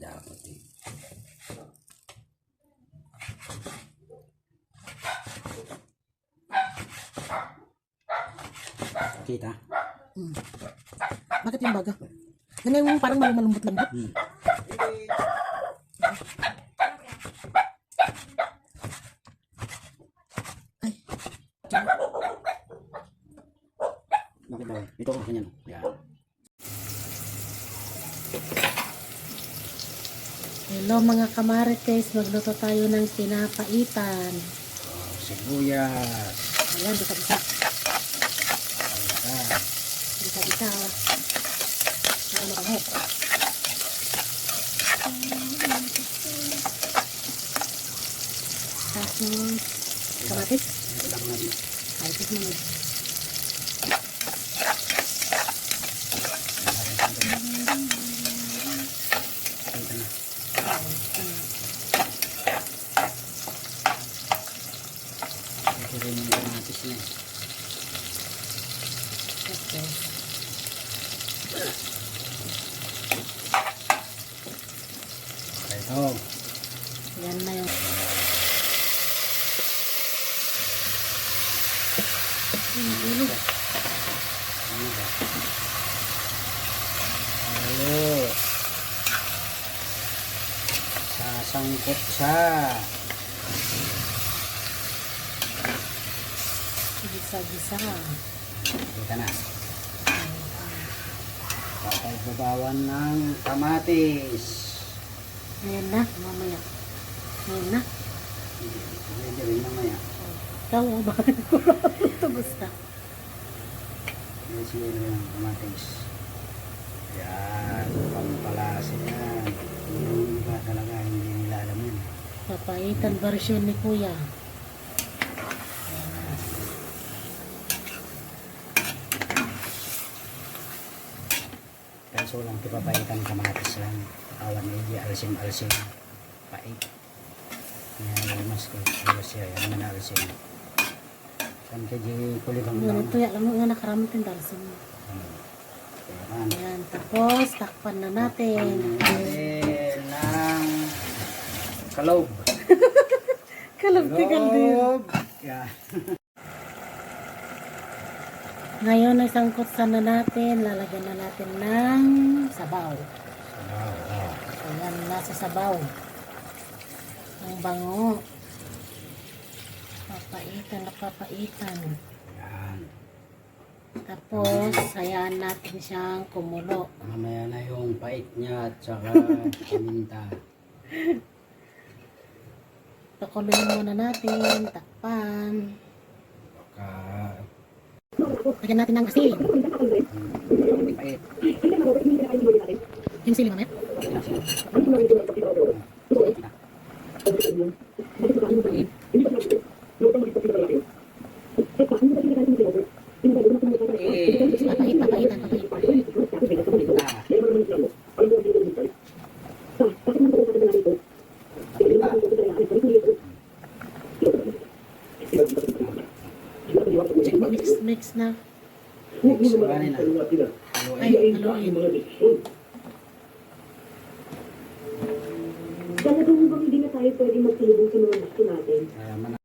dapat eh. Kita? Bakit yung baga? Yan yung parang malambot-lambot. Hmm. Ay, Bakit ba? Ito ko ganyan. Yan. Hello mga kamarites, magluto tayo ng pinapaitan. Oh, sibuyas. Ayan, bisa-bisa. Bisa-bisa. Ano ka Tapos, kamatis. Ilang natin. Ay, ito naman. Kita na. Rin yung kamatis na eh. Okay. Ito. Yan na yung... Ano ba? Halo. Sasangkot siya. Gisa-gisa. Kita na. Papagbabawan ng kamatis. Ayan na, mamaya. Ayan na. Pwede rin mamaya. Ikaw, bakit ko ito basta? Yan siguro yung kamatis. Yan. Pampalasa yan. Yung iba talaga hindi nila alam yun. Papaitan version ni Kuya. Kaso lang tipapaitan kamatis lang. Awan hindi alsim-alsim. Pait. Yan mas ko. Siya. Yan man alsim. Kan kaji kulibang Yan, lang. ito yan. Mo nga nakaramit yung darsin mo. Yan. Tapos takpan na natin. Natin ng kalob. Kalabtigal din. Kalob. Yan. Ngayon, isangkutsan na natin. Lalagyan na natin ng sabaw. Wow. Ayan, nasa sabaw. Ang bango. Papaitan na papaitan. Yan. Tapos, hayaan natin siyang kumulo. Mamaya na yung pait niya at saka paminta. Pakuluin muna natin. Takpan. Lagyan natin ng asin. Yung sili mamaya. Eh, Papait, papaitan, papait. paminta. Paminta. Mix, mix na. Mix ganin ah. Ay, Haluin. Talagang bang hindi na tayo pwede magsilubong sa mga gusto natin?